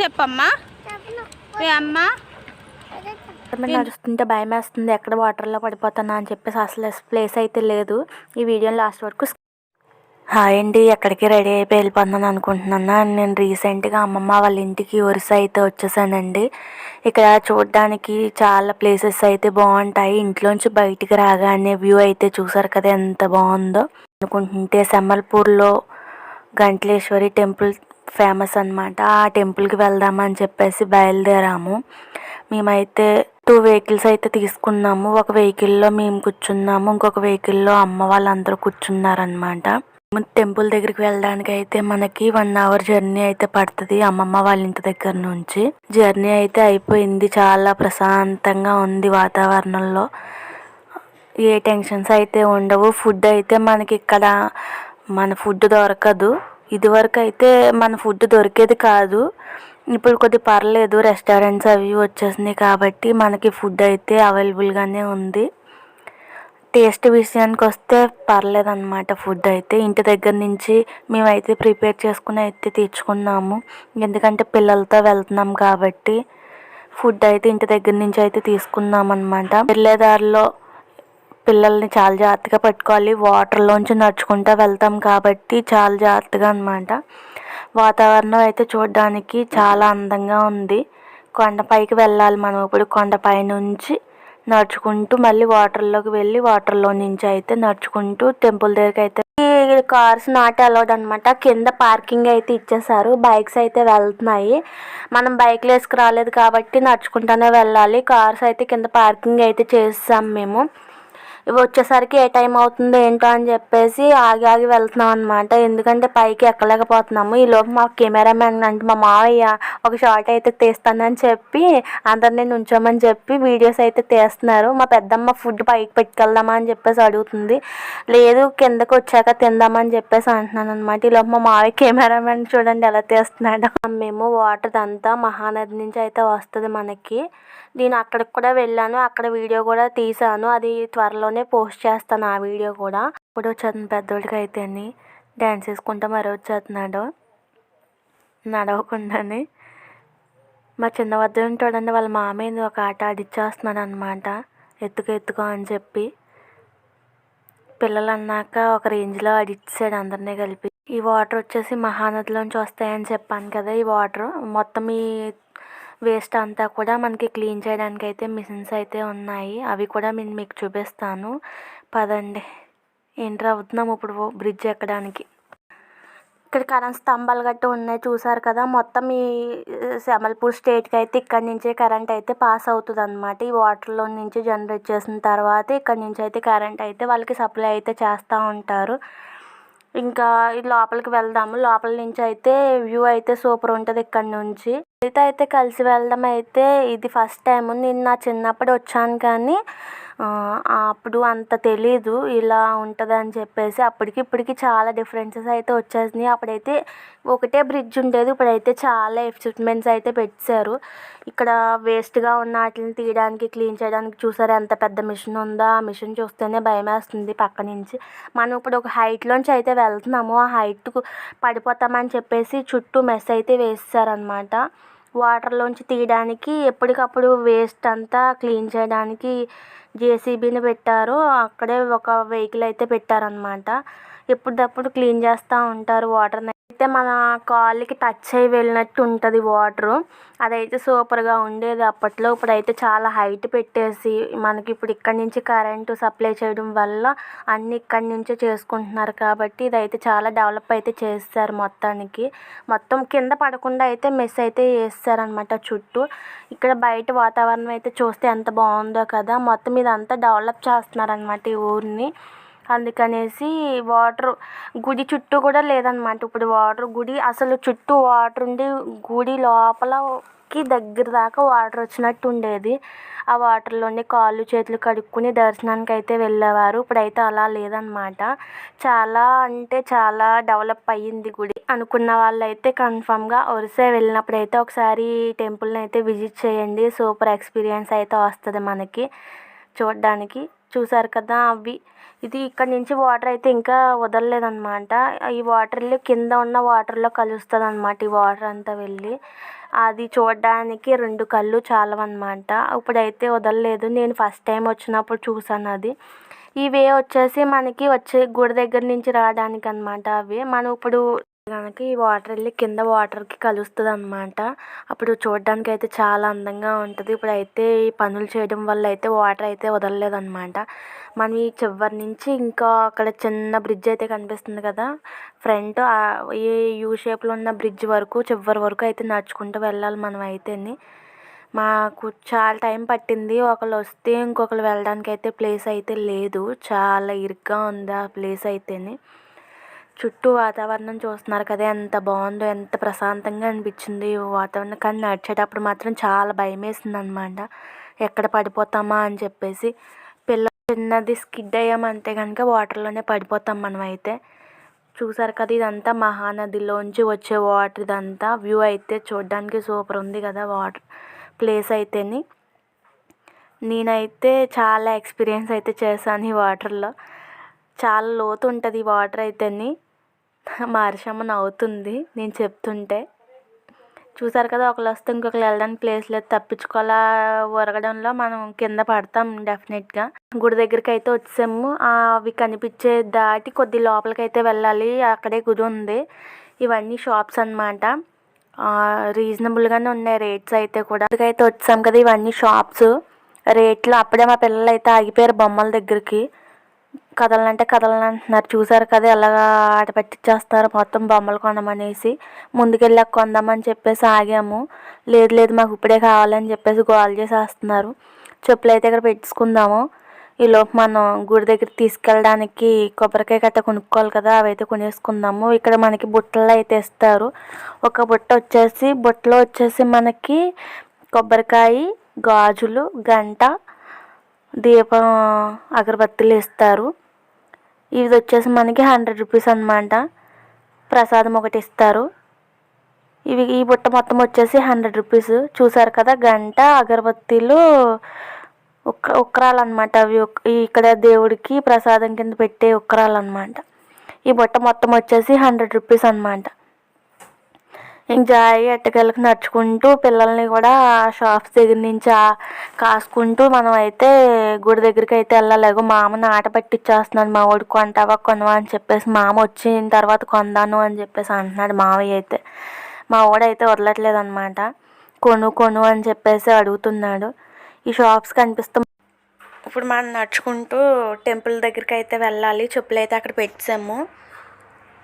చెప్పమ్మా. ఏ అమ్మా? నడుస్తుంటే భయం వేస్తుంది ఎక్కడ వాటర్లో పడిపోతానా అని చెప్పేసి అసలు ప్లేస్ అయితే లేదు. ఈ వీడియో లాస్ట్ వరకు హాయ్ అండి ఎక్కడికి రెడీ అయిపోయి వెళ్ళిపోతున్నాను అనుకుంటున్నాను? నేను రీసెంట్గా అమ్మమ్మ వాళ్ళ ఇంటికి ఒరిస్సా అయితే వచ్చేసానండి. ఇక్కడ చూడడానికి చాలా ప్లేసెస్ అయితే బాగుంటాయి. ఇంట్లోంచి బయటికి రాగానే వ్యూ అయితే చూసారు కదా ఎంత బాగుందో. అనుకుంటుంటే సెమ్మల్పూర్లో గంటలేశ్వరి టెంపుల్ ఫేమస్ అనమాట ఆ టెంపుల్కి వెళ్దామని చెప్పేసి బయలుదేరాము. మేమైతే టూ వెహికల్స్ అయితే తీసుకున్నాము. ఒక వెహికల్లో మేము కూర్చున్నాము. ఇంకొక వెహికల్లో అమ్మ వాళ్ళందరూ కూర్చున్నారనమాట టెంపుల్ దగ్గరికి వెళ్ళడానికి అయితే మనకి వన్ అవర్ జర్నీ అయితే పడుతుంది అమ్మమ్మ వాళ్ళ ఇంటి దగ్గర నుంచి. జర్నీ అయితే అయిపోయింది. చాలా ప్రశాంతంగా ఉంది వాతావరణంలో. ఏ టెన్షన్స్ అయితే ఉండవు. ఫుడ్ అయితే మనకి ఇక్కడ మన ఫుడ్ దొరకదు. ఇదివరకు అయితే మన ఫుడ్ దొరికేది కాదు. ఇప్పుడు కొద్ది పర్లేదు రెస్టారెంట్స్ అవి వచ్చేసినాయి కాబట్టి మనకి ఫుడ్ అయితే అవైలబుల్గానే ఉంది. టేస్ట్ విషయానికి వస్తే పర్లేదు అనమాట ఫుడ్ అయితే. ఇంటి దగ్గర నుంచి మేమైతే ప్రిపేర్ చేసుకుని అయితే తెచ్చుకున్నాము ఎందుకంటే పిల్లలతో వెళ్తున్నాం కాబట్టి ఫుడ్ అయితే ఇంటి దగ్గర నుంచి అయితే తీసుకున్నాం అనమాట వెళ్ళేదారిలో పిల్లల్ని చాలా జాగ్రత్తగా పట్టుకోవాలి. వాటర్లోంచి నడుచుకుంటూ వెళ్తాం కాబట్టి చాలా జాగ్రత్తగా అనమాట వాతావరణం అయితే చూడడానికి చాలా అందంగా ఉంది. కొండపైకి వెళ్ళాలి మనం ఇప్పుడు. కొండపై నుంచి నడుచుకుంటూ మళ్ళీ వాటర్లోకి వెళ్ళి వాటర్లో నుంచి అయితే నడుచుకుంటూ టెంపుల్ దగ్గరికి అయితే కార్స్ నాట్ అలౌడ్ అనమాట కింద పార్కింగ్ అయితే ఇచ్చేసారు బైక్స్ అయితే వెళ్తున్నాయి. మనం బైక్లు వేసుకురాలేదు కాబట్టి నడుచుకుంటూనే వెళ్ళాలి. కార్స్ అయితే కింద పార్కింగ్ అయితే చేసాం మేము. వచ్చేసరికి ఏ టైం అవుతుందో ఏంటో అని చెప్పేసి ఆగి ఆగి వెళ్తున్నాం అనమాట ఎందుకంటే పైకి ఎక్కలేకపోతున్నాము. ఈ లోపు మా కెమెరామెన్ అంటే మా మావయ్య ఒక షార్ట్ అయితే తీస్తానని చెప్పి అందరినీ నుంచోమని చెప్పి వీడియోస్ అయితే తీస్తున్నారు. మా పెద్దమ్మ ఫుడ్ పైకి పెట్టుకెళ్దామా అని చెప్పేసి అడుగుతుంది. లేదు కిందకు వచ్చాక తిందామని చెప్పేసి అంటున్నాను అనమాట ఈ లోపు మా మావయ్య కెమెరామెన్ చూడండి ఎలా తీస్తున్నాడు. మేము వాటర్ అంతా మహానది నుంచి అయితే వస్తుంది మనకి. నేను అక్కడికి కూడా వెళ్ళాను. అక్కడ వీడియో కూడా తీసాను అది త్వరలోనే పోస్ట్ చేస్తాను ఆ వీడియో కూడా. ఇప్పుడు వచ్చేది పెద్దోడికి అయితే డ్యాన్స్ వేసుకుంటా మరో వచ్చేస్తున్నాడు. నడవకుండానే. మా చిన్న వద్ద ఉంటాడండి. వాళ్ళ మామయ్యని ఒక ఆట ఆడిచ్చేస్తున్నాడు అనమాట ఎత్తుకో ఎత్తుకో అని చెప్పి. పిల్లలు అన్నాక ఒక రేంజ్లో ఆడిచ్చాడు అందరినీ కలిపి. ఈ వాటర్ వచ్చేసి మహానదిలోంచి వస్తాయని చెప్పాను కదా ఈ వాటర్. మొత్తం ఈ వేస్ట్ అంతా కూడా మనకి క్లీన్ చేయడానికి అయితే మిషన్స్ అయితే ఉన్నాయి. అవి కూడా నేను మీకు చూపిస్తాను. పదండి. ఎంటర్ అవుతున్నాం ఇప్పుడు బ్రిడ్జ్ ఎక్కడానికి? ఇక్కడ కరెంట్ స్తంభాలు గట్టి ఉన్నాయి చూసారు కదా. మొత్తం ఈ సెమల్పూర్ స్టేట్కి అయితే ఇక్కడ నుంచే కరెంట్ అయితే పాస్ అవుతుంది అనమాట ఈ వాటర్లో నుంచి జనరేట్ చేసిన తర్వాత ఇక్కడ నుంచి అయితే కరెంట్ అయితే వాళ్ళకి సప్లై అయితే చేస్తూ ఉంటారు. ఇంకా ఈ లోపలికి వెళ్దాము. లోపల నుంచి అయితే వ్యూ అయితే సూపర్ ఉంటుంది ఇక్కడ నుంచి. అయితే అయితే కలిసి వెళ్ళడం అయితే ఇది ఫస్ట్ టైం నేను నా చిన్నప్పుడు వచ్చాను కానీ అప్పుడు అంత తెలీదు ఇలా ఉంటుంది అని చెప్పేసి అప్పటికి ఇప్పటికి చాలా డిఫరెన్సెస్ అయితే వచ్చేసినాయి. అప్పుడైతే ఒకటే బ్రిడ్జ్ ఉండేది ఇప్పుడైతే చాలా ఎక్విప్మెంట్స్ అయితే పెట్టారు ఇక్కడ వేస్ట్గా ఉన్న వాటిని తీయడానికి క్లీన్ చేయడానికి చూసారు ఎంత పెద్ద మిషన్ ఉందో ఆ మిషన్ చూస్తేనే భయం వేస్తుంది పక్క నుంచి మనం ఇప్పుడు ఒక హైట్లోంచి అయితే వెళ్తున్నాము ఆ హైట్కు పడిపోతామని చెప్పేసి చుట్టూ మెస్ అయితే వేస్తారనమాట వాటర్లోంచి తీయడానికి ఎప్పటికప్పుడు వేస్ట్ అంతా క్లీన్ చేయడానికి జేసీబీని పెట్టారు. అక్కడే ఒక వెహికల్ అయితే పెట్టారనమాట ఎప్పటికప్పుడు క్లీన్ చేస్తూ ఉంటారు వాటర్ని అయితే మన కాళ్ళకి టచ్ అయ్యి వెళ్ళినట్టు ఉంటుంది వాటరు అదైతే సూపర్గా ఉండేది అప్పట్లో. ఇప్పుడైతే చాలా హైట్ పెట్టేసి మనకి ఇప్పుడు ఇక్కడ నుంచి కరెంటు సప్లై చేయడం వల్ల అన్ని ఇక్కడి నుంచే చేసుకుంటున్నారు కాబట్టి ఇదైతే చాలా డెవలప్ అయితే చేస్తారు మొత్తానికి. మొత్తం కింద పడకుండా అయితే మెస్ అయితే వేస్తారనమాట చుట్టూ. ఇక్కడ బయట వాతావరణం అయితే చూస్తే ఎంత బాగుందో కదా. మొత్తం ఇదంతా డెవలప్ చేస్తున్నారనమాట ఈ ఊరిని. అందుకనేసి వాటర్ గుడి చుట్టూ కూడా లేదనమాట ఇప్పుడు వాటర్ గుడి అసలు చుట్టూ వాటర్ ఉండి గుడి లోపలకి దగ్గర దాకా వాటర్ వచ్చినట్టు ఉండేది. ఆ వాటర్లోనే కాళ్ళు చేతులు కడుక్కుని దర్శనానికి అయితే వెళ్ళేవారు. ఇప్పుడైతే అలా లేదనమాట చాలా అంటే చాలా డెవలప్ అయ్యింది గుడి. అనుకున్న వాళ్ళైతే కన్ఫామ్గా ఒరిసే వెళ్ళినప్పుడు అయితే ఒకసారి టెంపుల్ని అయితే విజిట్ చేయండి. సూపర్ ఎక్స్పీరియన్స్ అయితే వస్తుంది మనకి. చూడడానికి. చూసారు కదా అవి. ఇది ఇక్కడ నుంచి వాటర్ అయితే ఇంకా వదలలేదన్నమాట. ఈ వాటర్ వెళ్ళి కింద ఉన్న వాటర్లో కలుస్తుంది అనమాట ఈ వాటర్ అంతా వెళ్ళి. అది చూడడానికి రెండు కళ్ళు చాలవన్నమాట. ఇప్పుడైతే వదలలేదు. నేను ఫస్ట్ టైం వచ్చినప్పుడు చూసాను అది. ఇవే వచ్చేసి మనకి వచ్చే గుడి దగ్గర నుంచి రావడానికి అనమాట అవి. మనం ఇప్పుడు కనుక ఈ వాటర్ వెళ్ళి కింద వాటర్కి కలుస్తుంది అనమాట అప్పుడు చూడడానికి అయితే చాలా అందంగా ఉంటుంది. ఇప్పుడు అయితే ఈ పనులు చేయడం వల్ల అయితే వాటర్ అయితే వదలలేదన్నమాట. మనం ఈ చివరి నుంచి ఇంకా అక్కడ చిన్న బ్రిడ్జ్ అయితే కనిపిస్తుంది కదా ఫ్రంట్ ఈ యూ షేప్లో ఉన్న బ్రిడ్జ్ వరకు చివరి వరకు అయితే నడుచుకుంటూ వెళ్ళాలి మనం అయితేని. మాకు చాలా టైం పట్టింది. ఒకళ్ళు వస్తే ఇంకొకరు వెళ్ళడానికి అయితే ప్లేస్ అయితే లేదు. చాలా ఇరుగ్గా ఉంది ఆ ప్లేస్ అయితేని. చుట్టూ వాతావరణం చూస్తున్నారు కదా ఎంత బాగుందో ఎంత ప్రశాంతంగా అనిపించింది ఈ వాతావరణం. కానీ నడిచేటప్పుడు మాత్రం చాలా భయం వేసింది అనమాట ఎక్కడ పడిపోతామా అని చెప్పేసి. పిల్ల చిన్నది స్కిడ్ అయ్యామంటే కనుక వాటర్లోనే పడిపోతాం మనం అయితే చూసారు కదా ఇదంతా మహానదిలోంచి వచ్చే వాటర్ ఇదంతా. వ్యూ అయితే చూడడానికి సూపర్ ఉంది కదా వాటర్ ప్లేస్ అయితేని. నేనైతే చాలా ఎక్స్పీరియన్స్ అయితే చేశాను ఈ వాటర్లో. చాలా లోతు ఉంటుంది ఈ వాటర్ అయితేని. మా హర్షమ్మ నవ్వుతుంది. నేను చెప్తుంటే చూసారు కదా ఒకళ్ళు వస్తే ఇంకొకరు వెళ్ళడానికి ప్లేస్ లేదు. తప్పించుకోలా ఉరగడంలో మనం కింద పడతాం డెఫినెట్గా గుడి దగ్గరికి అయితే వచ్చాము. అవి కనిపించే దాటి కొద్ది లోపలికి అయితే వెళ్ళాలి. అక్కడే గుడి ఉంది. ఇవన్నీ షాప్స్ అనమాట రీజనబుల్గానే ఉన్నాయి రేట్స్ అయితే కూడా. అయితే వచ్చాం కదా ఇవన్నీ షాప్స్ రేట్లు అప్పుడే మా పిల్లలు అయితే ఆగిపోయారు బొమ్మల దగ్గరికి. కదలనంటే కథలని అంటున్నారు. చూసారు కదా ఎలాగా ఆట పట్టించేస్తారు మొత్తం బొమ్మలు కొనమనేసి ముందుకెళ్ళి కొందామని చెప్పేసి ఆగాము. లేదు లేదు మాకు ఇప్పుడే కావాలని చెప్పేసి గోల్ చేసేస్తున్నారు. చెప్పులు అయితే ఇక్కడ పెట్టేసుకుందాము ఈలోపు మనం గుడి దగ్గర తీసుకెళ్ళడానికి కొబ్బరికాయ కట్ట కొనుక్కోవాలి కదా అవి అయితే కొనేసుకుందాము. ఇక్కడ మనకి బుట్టలు అయితే ఇస్తారు. ఒక బుట్ట వచ్చేసి బుట్టలో వచ్చేసి మనకి కొబ్బరికాయ గాజులు గంట దీపం అగరబత్తులు ఇస్తారు ఇది వచ్చేసి మనకి హండ్రెడ్ రూపీస్ అనమాట ప్రసాదం ఒకటి ఇస్తారు. ఇవి ఈ బుట్ట మొత్తం వచ్చేసి హండ్రెడ్ రూపీస్. చూసారు కదా గంట అగరబత్తీలు ఉక్క ఉక్కరాలు అనమాట అవి ఇక్కడ దేవుడికి ప్రసాదం కింద పెట్టే ఉక్కరాలు అనమాట ఈ బుట్ట మొత్తం వచ్చేసి హండ్రెడ్ రూపీస్ అనమాట ఇంక జాయి ఎట్టకెళ్ళకి నడుచుకుంటూ పిల్లల్ని కూడా ఆ షాప్స్ దగ్గర నుంచి కాసుకుంటూ మనం అయితే గుడి దగ్గరికి అయితే వెళ్ళలేగు మామని ఆట పట్టించేస్తున్నాను మా వాడు కొంటావా కొనవా అని చెప్పేసి మామ వచ్చిన తర్వాత కొందాను అని చెప్పేసి అంటున్నాడు మావయ్య అయితే. మా వాడైతే వదలట్లేదు అనమాట కొను కొను అని చెప్పేసి అడుగుతున్నాడు. ఈ షాప్స్ కనిపిస్తూ ఇప్పుడు మనం నడుచుకుంటూ టెంపుల్ దగ్గరికి అయితే వెళ్ళాలి. చెప్పులు అయితే అక్కడ పెట్టాము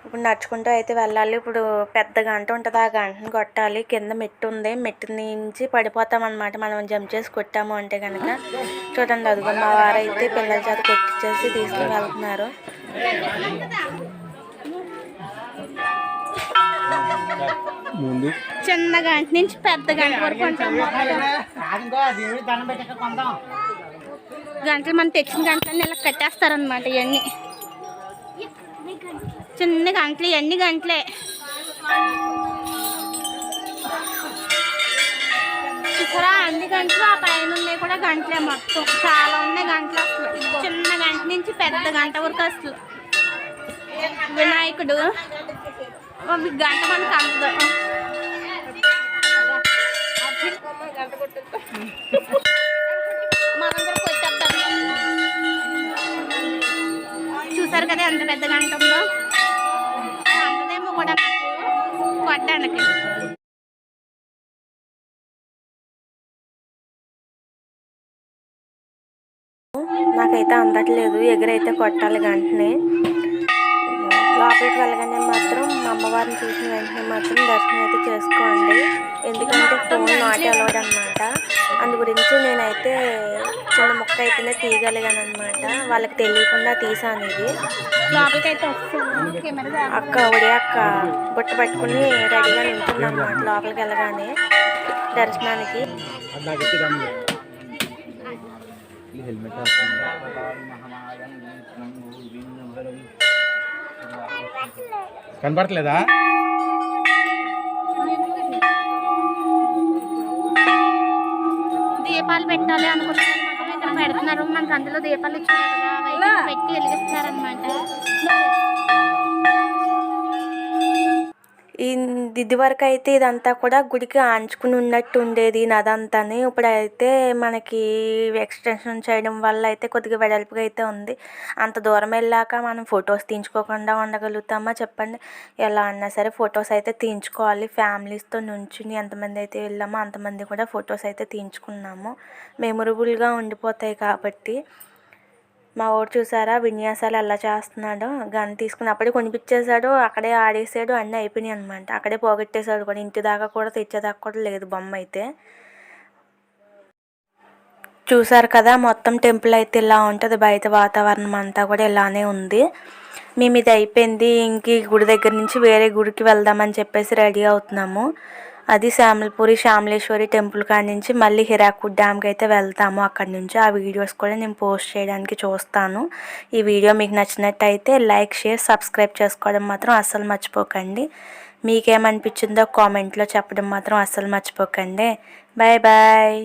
ఇప్పుడు నడుచుకుంటూ అయితే వెళ్ళాలి. ఇప్పుడు పెద్ద గంట ఉంటుంది. ఆ గంటను కొట్టాలి. కింద మెట్టు ఉంది. మెట్టు నుంచి పడిపోతాం అనమాట మనం జంప్ చేసి కొట్టాము అంటే కనుక చూడండి అదిగో మా వారు అయితే పిల్లల చేత కొట్టించేసి తీసుకుని వెళ్తున్నారు. ముందు. చిన్న గంట నుంచి పెద్ద గంట వరకు ఉంటాము గంటలు మనం తెచ్చిన గంటలన్నీ ఇలా కట్టేస్తారనమాట ఇవన్నీ. చిన్న గంటలు ఇవన్నీ గంటలే. చూసారా? అన్ని గంటలు ఆ పైన ఉన్నాయి కూడా గంటలే మొత్తం. చాలా ఉన్నాయి గంటలు అసలు. చిన్న గంట నుంచి పెద్ద గంట వరకు అసలు. వినాయకుడు. గంట మనకు అందదు. మనందరం కొట్టేద్దాం చూసారు కదా ఎంత పెద్ద గంట ఉందో? కూడా నాకు కొట్టడానికి నాకైతే అందట్లేదు ఎగురైతే కొట్టాలి గంటనే లోపలికి వెళ్ళగానే మాత్రం మా అమ్మవారిని చూసిన వెంటనే మాత్రం దర్శనం అయితే చేసుకోండి. ఎందుకంటే ఫోన్ నాట్ అలౌడ్ అనమాట అందు గురించి నేనైతే అయితేనే తీయగలిగాను అనమాట వాళ్ళకి తెలియకుండా తీసాను ఇది అయితే అక్క ఒడి అక్క బుట్ట పట్టుకుని రెడీగా నింటుంది అనమాట లోపలికి వెళ్ళగానే దర్శనానికి. హెల్మెట్ కనపడట్లేదా? దీపాలు పెట్టాలి ఇక్కడ పెడుతున్నారు. మనకు అందులో దీపాలు ఇచ్చారు పెట్టి వెలిగిస్తారు ఇదివరకు వరకు అయితే ఇదంతా కూడా గుడికి ఆంచుకుని ఉన్నట్టు ఉండేది నదంతాని ఇప్పుడైతే మనకి ఎక్స్టెన్షన్ చేయడం వల్ల అయితే కొద్దిగా వెడల్పుగా అయితే ఉంది. అంత దూరం వెళ్ళాక మనం ఫొటోస్ తీయించుకోకుండా ఉండగలుగుతామా చెప్పండి? ఎలా అన్నా సరే ఫొటోస్ అయితే తీయించుకోవాలి. ఫ్యామిలీస్తో నుంచుని ఎంతమంది అయితే వెళ్ళామో అంతమంది కూడా ఫొటోస్ అయితే తీయించుకున్నాము. మెమొరబుల్గా ఉండిపోతాయి కాబట్టి. మా ఊరు చూసారా విన్యాసాలు ఎలా చేస్తున్నాడో? గన్ తీసుకుని అప్పుడే కొనిపించేశాడు అక్కడే ఆడేసాడు అన్నీ అయిపోయినాయి అనమాట అక్కడే పోగొట్టేశాడు కూడా. ఇంటి దాకా కూడా తెచ్చేదాకా కూడా లేదు బొమ్మ అయితే. చూసారు కదా మొత్తం టెంపుల్ అయితే ఇలా ఉంటుంది. బయట వాతావరణం అంతా కూడా ఇలానే ఉంది. మేము ఇది అయిపోయింది. ఇంక ఈ గుడి దగ్గర నుంచి వేరే గుడికి వెళ్దామని చెప్పేసి రెడీ అవుతున్నాము. అది శామల్పూరి శ్యామలేశ్వరి టెంపుల్ కాడి నుంచి మళ్ళీ హిరాకుడ్ డ్యామ్కి అయితే వెళ్తాము. అక్కడి నుంచి ఆ వీడియోస్ కూడా నేను పోస్ట్ చేయడానికి చూస్తాను. ఈ వీడియో మీకు నచ్చినట్టయితే లైక్ షేర్ సబ్స్క్రైబ్ చేసుకోవడం మాత్రం అస్సలు మర్చిపోకండి. మీకేమనిపించిందో కామెంట్లో చెప్పడం మాత్రం అస్సలు మర్చిపోకండి. Bye bye